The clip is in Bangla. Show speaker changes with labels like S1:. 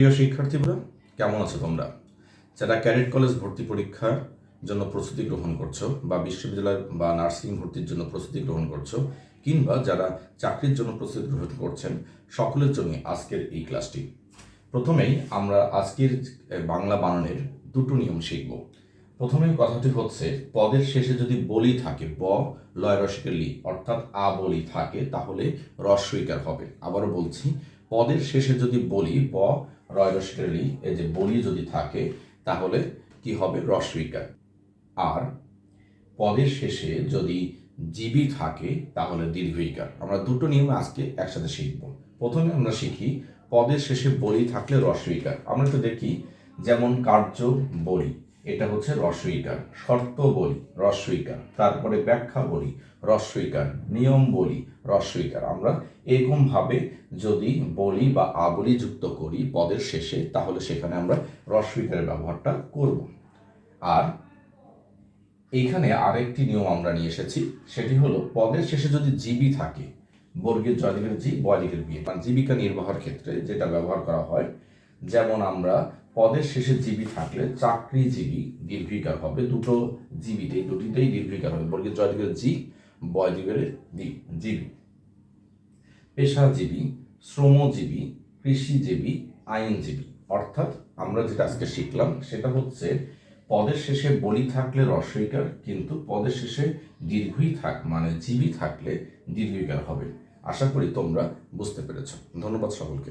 S1: প্রিয় শিক্ষার্থীরা কেমন আছো তোমরা? যারা ক্যাডেট কলেজ ভর্তি পরীক্ষার জন্য প্রস্তুতি গ্রহণ করছ বা বিশ্ববিদ্যালয় বা নার্সিং ভর্তির জন্য প্রস্তুতি গ্রহণ করছ, কিংবা যারা চাকরির জন্য প্রস্তুতি গ্রহণ করছেন, সকলের জন্য আজকের এই ক্লাসটি। প্রথমেই আমরা আজকের বাংলা বানানের দুটো নিয়ম শিখব। প্রথমে কথাটি হচ্ছে, পদের শেষে যদি বলি থাকে ব, লয় রসিকের লি, অর্থাৎ আ বলি থাকে, তাহলে রস্বইকার হবে। আবারও বলছি, পদের শেষে যদি বলি ব রয় রসিকের লি যে বলি যদি থাকে, তাহলে কি হবে? রসবিজ্ঞান আর পদের শেষে যদি জীবী থাকে, তাহলে দীর্ঘইকার আমরা দুটো নিয়ম আজকে একসাথে শিখব। প্রথমে আমরা শিখি, পদের শেষে বলি থাকলে রস্বইকার আমরা তো দেখি, যেমন কার্য বলি। এটা হচ্ছে রস্বইকার শর্ত বলি রস্বইকার তারপরে ব্যাখ্যা বলি রস্বইকার নিয়ম বলি রস্বইকার আমরা এরকমভাবে যদি বলি বা আবলি যুক্ত করি পদের শেষে, তাহলে সেখানে আমরা রস্বইকারের ব্যবহারটা করব। আর এইখানে আরেকটি নিয়ম আমরা নিয়ে এসেছি, সেটি হলো পদের শেষে যদি জীবী থাকে বর্গের জয়দিকের জি বয়দিকের বিয়ে মানে জীবিকা নির্বাহের ক্ষেত্রে যেটা ব্যবহার করা হয় যেমন আমরা পদের শেষে জীবী থাকলে চাকরিজীবী দীর্ঘিকার হবে, দুটো জীবিতেই দুটিতেই দীর্ঘিকার হবে, বর্গের জয়দিকের জি বয়দিকের দি, জীবী। পেশাজীবী শ্রমজীবী কৃষিজীবী আইনজীবী অর্থাৎ আমরা যেটা আজকে শিখলাম, সেটা হচ্ছে পদের শেষে বলি থাকলে রস্বইকার কিন্তু পদের শেষে দীর্ঘই থাক মানে জীবী থাকলে দীর্ঘিকার হবে। আশা করি তোমরা বুঝতে পেরেছ। ধন্যবাদ সকলকে।